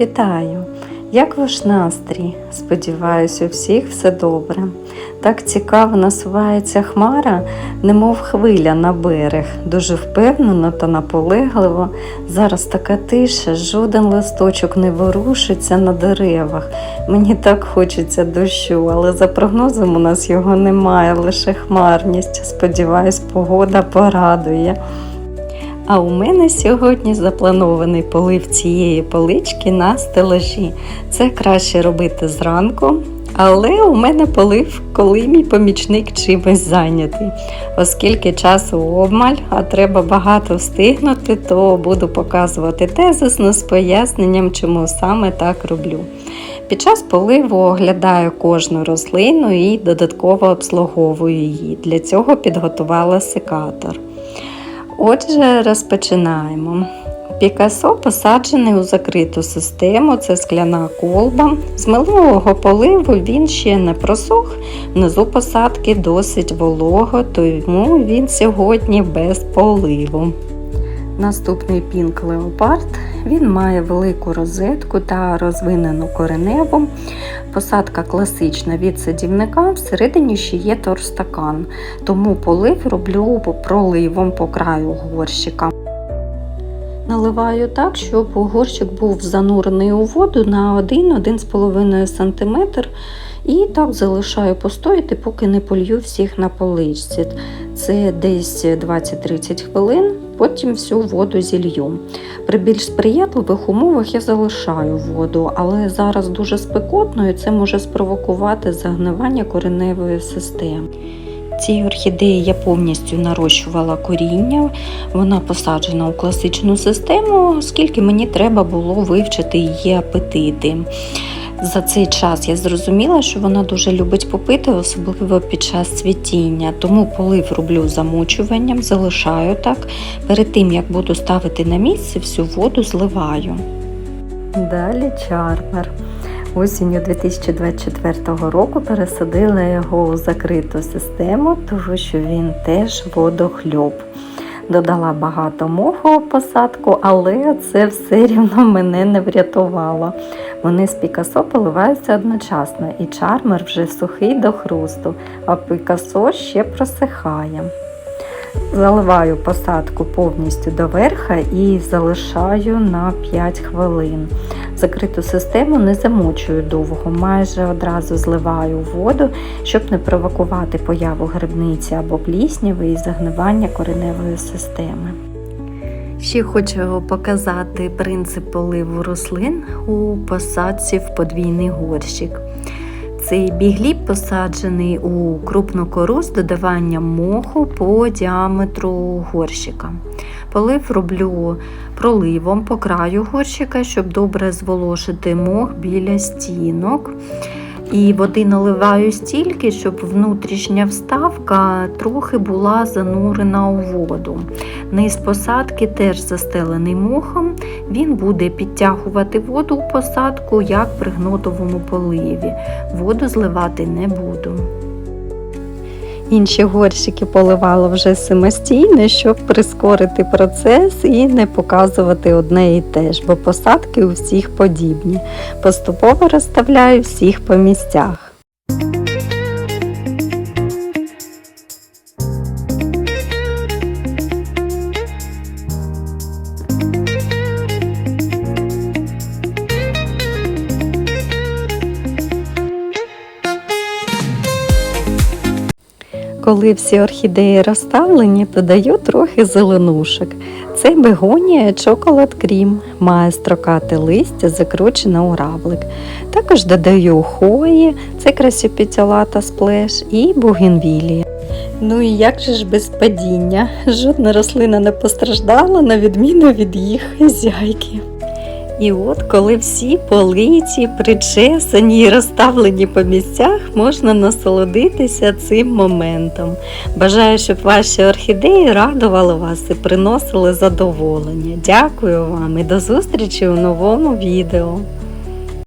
Вітаю! Як ваш настрій? Сподіваюся, у всіх все добре. Так цікаво насувається хмара, немов хвиля на берег, дуже впевнено та наполегливо. Зараз така тиша, жоден листочок не ворушиться на деревах. Мені так хочеться дощу, але за прогнозом у нас його немає, лише хмарність. Сподіваюсь, погода порадує. А у мене сьогодні запланований полив цієї полички на стелажі. Це краще робити зранку, але у мене полив, коли мій помічник чимось зайнятий. Оскільки часу обмаль, а треба багато встигнути, то буду показувати тезисно з поясненням, чому саме так роблю. Під час поливу оглядаю кожну рослину і додатково обслуговую її. Для цього підготувала секатор. Отже, розпочинаємо. Пікасо посаджений у закриту систему, це скляна колба. З милового поливу він ще не просох, внизу посадки досить волого, тому він сьогодні без поливу. Наступний пінк леопард. Він має велику розетку та розвинену кореневу. Посадка класична від садівника, всередині ще є торстакан, тому полив роблю проливом по краю горщика. Наливаю так, щоб горщик був занурений у воду на 1-1,5 см. І так залишаю постояти, поки не полью всіх на поличці. Це десь 20-30 хвилин, потім всю воду зілью. При більш сприятливих умовах я залишаю воду, але зараз дуже спекотно і це може спровокувати загнивання кореневої системи. Цій орхідеї я повністю нарощувала коріння, вона посаджена у класичну систему, оскільки мені треба було вивчити її апетити. За цей час я зрозуміла, що вона дуже любить попити, особливо під час цвітіння. Тому полив роблю замочуванням, залишаю так. Перед тим як буду ставити на місце, всю воду зливаю. Далі чармер. Осінню 2024 року пересадила його у закриту систему, тому що він теж водохльоб. Додала багато моху посадку, але це все рівно мене не врятувало. Вони з Пікасо поливаються одночасно, і чармер вже сухий до хрусту, а Пікасо ще просихає. Заливаю посадку повністю до верха і залишаю на 5 хвилин. Закриту систему не замочую довго, майже одразу зливаю воду, щоб не провокувати появу грибниці або плісняви і загнивання кореневої системи. Ще хочу показати принцип поливу рослин у посадці в подвійний горщик. Цей бігліб посаджений у крупну кору з додаванням моху по діаметру горщика. Полив роблю проливом по краю горщика, щоб добре зволошити мох біля стінок. І води наливаю стільки, щоб внутрішня вставка трохи була занурена у воду. Низ посадки теж застелений мохом, він буде підтягувати воду у посадку, як при гнотовому поливі. Воду зливати не буду. Інші горщики поливала вже самостійно, щоб прискорити процес і не показувати одне і те ж, бо посадки у всіх подібні. Поступово розставляю всіх по місцях. Коли всі орхідеї розставлені, додаю трохи зеленушок. Це бегонія чоколад крім, має строкате листя, закручене у равлик. Також додаю хої, це красіпіцялата сплеш і бугенвілія. Ну і як же ж без падіння? Жодна рослина не постраждала, на відміну від їх хазяйки. І от коли всі политі, причесані і розставлені по місцях, можна насолодитися цим моментом. Бажаю, щоб ваші орхідеї радували вас і приносили задоволення. Дякую вам і до зустрічі у новому відео.